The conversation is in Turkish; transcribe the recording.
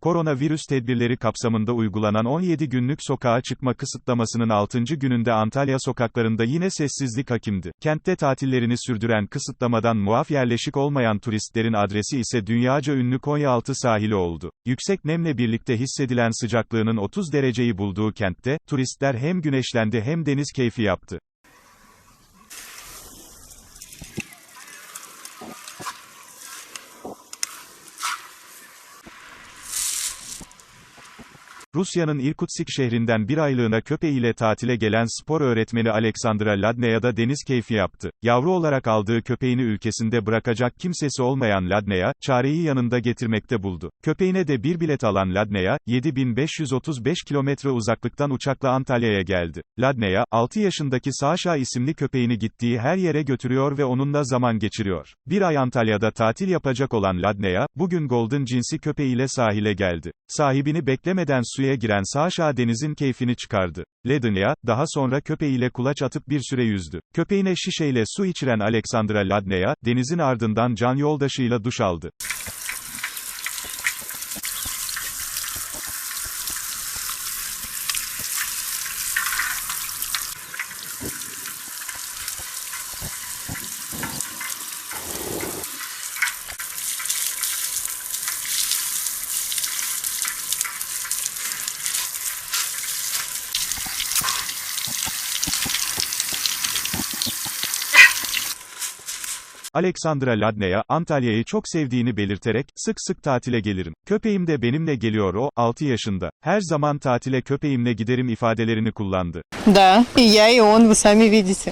Koronavirüs tedbirleri kapsamında uygulanan 17 günlük sokağa çıkma kısıtlamasının 6. gününde Antalya sokaklarında yine sessizlik hakimdi. Kentte tatillerini sürdüren kısıtlamadan muaf yerleşik olmayan turistlerin adresi ise dünyaca ünlü Konyaaltı sahili oldu. Yüksek nemle birlikte hissedilen sıcaklığının 30 dereceyi bulduğu kentte, turistler hem güneşlendi hem deniz keyfi yaptı. Rusya'nın Irkutsk şehrinden bir aylığına köpeğiyle tatile gelen spor öğretmeni Alexandra Ladneya da deniz keyfi yaptı. Yavru olarak aldığı köpeğini ülkesinde bırakacak kimsesi olmayan Ladneya, çareyi yanında getirmekte buldu. Köpeğine de bir bilet alan Ladneya, 7535 kilometre uzaklıktan uçakla Antalya'ya geldi. Ladneya, 6 yaşındaki Saşa isimli köpeğini gittiği her yere götürüyor ve onunla zaman geçiriyor. Bir ay Antalya'da tatil yapacak olan Ladneya, bugün Golden cinsi köpeğiyle sahile geldi. Sahibini beklemeden suya giren Saşa denizin keyfini çıkardı. Ladneya, daha sonra köpeğiyle kulaç atıp bir süre yüzdü. Köpeğine şişeyle su içiren Alexandra Ladneya, denizin ardından can yoldaşıyla duş aldı. Alexandra Ladneya, Antalya'yı çok sevdiğini belirterek, sık sık tatile gelirim. Köpeğim de benimle geliyor o, 6 yaşında. Her zaman tatile köpeğimle giderim ifadelerini kullandı. Да, и я, и он, вы сами видите.